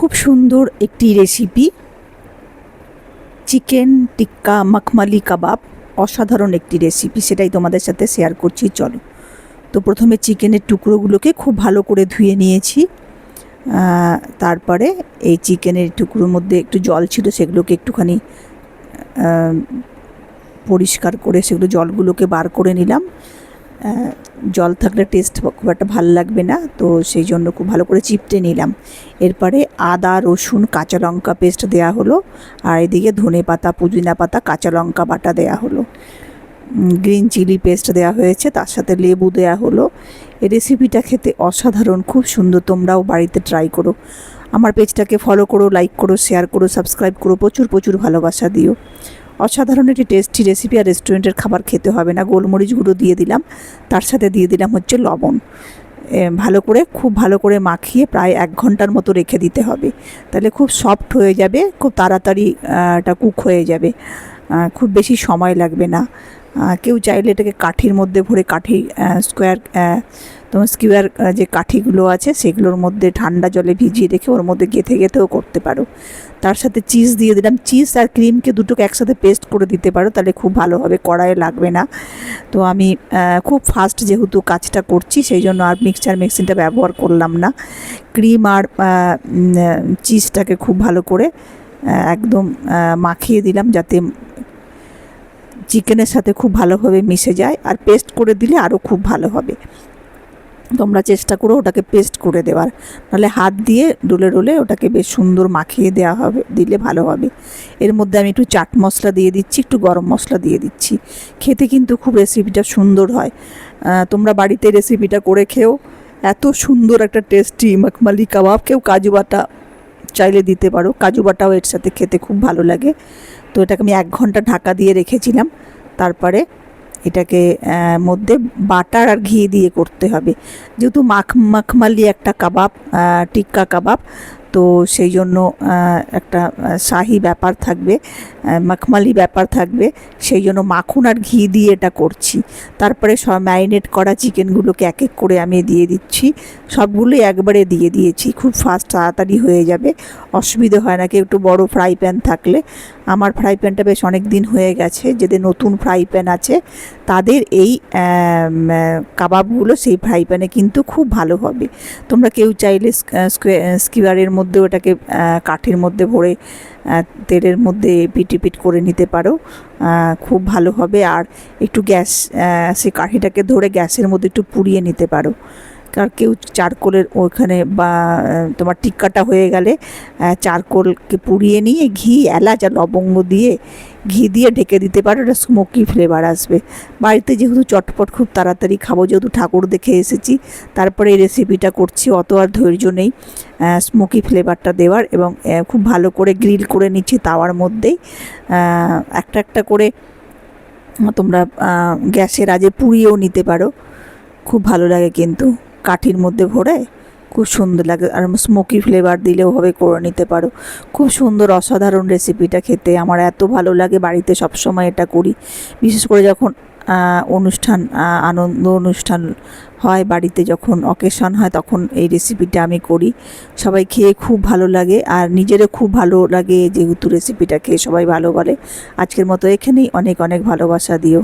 খুব সুন্দর একটি রেসিপি চিকেন টিক্কা মাখমালি কাবাব, অসাধারণ একটি রেসিপি সেটাই তোমাদের সাথে শেয়ার করছি, চলো। তো প্রথমে চিকেনের টুকরোগুলোকে খুব ভালো করে ধুয়ে নিয়েছি। তারপরে এই চিকেনের টুকরোর মধ্যে একটু জল ছিল, সেগুলোকে একটুখানি পরিষ্কার করে সেগুলো জলগুলোকে বার করে নিলাম। জল থাকলে টেস্ট খুব একটা ভালো লাগবে না, তো সেই জন্য খুব ভালো করে চিপটে নিলাম। এরপরে আদা, রসুন, কাঁচা লঙ্কা পেস্ট দেওয়া হলো। আর এদিকে ধনে পাতা, পুদিনা পাতা, কাঁচা লঙ্কা বাটা দেওয়া হলো। গ্রিন চিলি পেস্ট দেওয়া হয়েছে, তার সাথে লেবু দেওয়া হলো। এই রেসিপিটা খেতে অসাধারণ, খুব সুন্দর, তোমরাও বাড়িতে ট্রাই করো। আমার পেজটাকে ফলো করো লাইক করো শেয়ার করো সাবস্ক্রাইব করো, প্রচুর প্রচুর ভালোবাসা দিও। অসাধারণ একটি টেস্টি রেসিপি আর রেস্টুরেন্টের খাবার খেতে হবে না। গোলমরিচ গুঁড়ো দিয়ে দিলাম, তার সাথে দিয়ে দিলাম হচ্ছে লবণ। ভালো করে, খুব ভালো করে মাখিয়ে প্রায় এক ঘণ্টার মতো রেখে দিতে হবে। তাহলে খুব সফট হয়ে যাবে, খুব তাড়াতাড়ি এটা কুক হয়ে যাবে। খুব বেশি সময় লাগবে না। কেউ চাইলে এটাকে কাঠির মধ্যে ভরে কাঠি স্কোয়ার তোমার স্কোয়ার যে কাঠিগুলো আছে সেগুলোর মধ্যে ঠান্ডা জলে ভিজিয়ে রেখে ওর মধ্যে গেঁথে গেঁথেও করতে পারো। তার সাথে চিজ দিয়ে দিলাম। চিজ আর ক্রিমকে দুটোকে একসাথে পেস্ট করে দিতে পারো, তাহলে খুব ভালো হবে লাগবে না। তো আমি খুব ফাস্ট যেহেতু কাজটা করছি সেই জন্য আর মিক্সচার মেশিনটা ব্যবহার করলাম না। ক্রিম আর চিজটাকে খুব ভালো করে একদম মাখিয়ে দিলাম যাতে চিকেনের সাথে খুব ভালোভাবে মিশে যায় আর পেস্ট করে দিলে আরও খুব ভালো হবে। তোমরা চেষ্টা করো ওটাকে পেস্ট করে দেওয়ার। নাহলে হাত দিয়ে ডলে ডলে ওটাকে বেশ সুন্দর মাখিয়ে দেওয়া হবে, দিলে ভালো হবে। এর মধ্যে আমি একটু চাট মশলা দিয়ে দিচ্ছি, একটু গরম মশলা দিয়ে দিচ্ছি। খেতে কিন্তু খুব রেসিপিটা সুন্দর হয়। তোমরা বাড়িতে রেসিপিটা করে খেও। এত সুন্দর একটা টেস্টি মখমালি কাবাব। কেউ কাজু বাটা চাইলে দিতে পারো। কাজু বাটাও এর সাথে খেতে খুব ভালো লাগে। তো এটাকে আমি এক ঘণ্টা ঢাকা দিয়ে রেখেছিলাম। তারপরে এটাকে মধ্যে বাটার আর ঘি দিয়ে করতে হবে। যেহেতু মাখ, মাখমালি একটা কাবাব টিক্কা কাবাব তো সেই জন্য একটা শাহি ব্যাপার থাকবে মাখমালি ব্যাপার থাকবে। সেই জন্য মাখন আর ঘি দিয়ে এটা করছি। তারপরে সব ম্যারিনেট করা চিকেনগুলোকে এক এক করে আমি দিয়ে দিচ্ছি। সবগুলোই একবারে দিয়ে দিয়েছি। খুব ফাস্ট, তাড়াতাড়ি হয়ে যাবে। অসুবিধে হয় না কি একটু বড় ফ্রাই প্যান থাকলে। আমার ফ্রাই প্যানটা বেশ অনেক দিন হয়ে গেছে। যাদের নতুন ফ্রাই প্যান আছে, তাদের এই কাবাবগুলো সেই ফ্রাই প্যানে কিন্তু খুব ভালো হবে। তোমরা কেউ চাইলে স্কিওয়ারের মধ্যে ওটাকে কাঠের মধ্যে ভরে তেলের মধ্যে পিটিপিট করে নিতে পারো। খুব ভালো হবে। আর একটু গ্যাস সে কাঠিটাকে ধরে গ্যাসের মধ্যে একটু পুড়িয়ে নিতে পারো। কার কেউ চারকোলের ওখানে বা তোমার টিক্কাটা হয়ে গেলে চারকোলকে পুড়িয়ে নিয়ে ঘি, এলাচ আর লবঙ্গ দিয়ে ঘি দিয়ে ঢেকে দিতে পারো, এটা স্মোকি ফ্লেভার আসবে। বাড়িতে যেহেতু চটপট খুব তাড়াতাড়ি খাব, যেহেতু ঠাকুর দেখে এসেছি, তারপরে এই রেসিপিটা করছি, অত আর ধৈর্য নেই স্মোকি ফ্লেভারটা দেওয়ার এবং খুব ভালো করে গ্রিল করে নিচ্ছি তাওয়ার মধ্যেই। একটা একটা করে তোমরা গ্যাসের আজে পুড়িয়েও নিতে পারো, খুব ভালো লাগে কিন্তু কাঠির মধ্যে ভরে। খুব সুন্দর লাগে। আর স্মোকি ফ্লেভার দিলেও হবে করে নিতে পারো। খুব সুন্দর অসাধারণ রেসিপিটা খেতে। আমার এত ভালো লাগে, বাড়িতে সব সময় এটা করি। বিশেষ করে যখন অনুষ্ঠান আনন্দ অনুষ্ঠান হয়, বাড়িতে যখন অকেশন হয়, তখন এই রেসিপিটা আমি করি। সবাই খেয়ে খুব ভালো লাগে। আর নিজেরও খুব ভালো লাগে যেহেতু রেসিপিটা খেয়ে সবাই ভালো বলে। আজকের মতো এখানেই। অনেক অনেক ভালোবাসা দিও।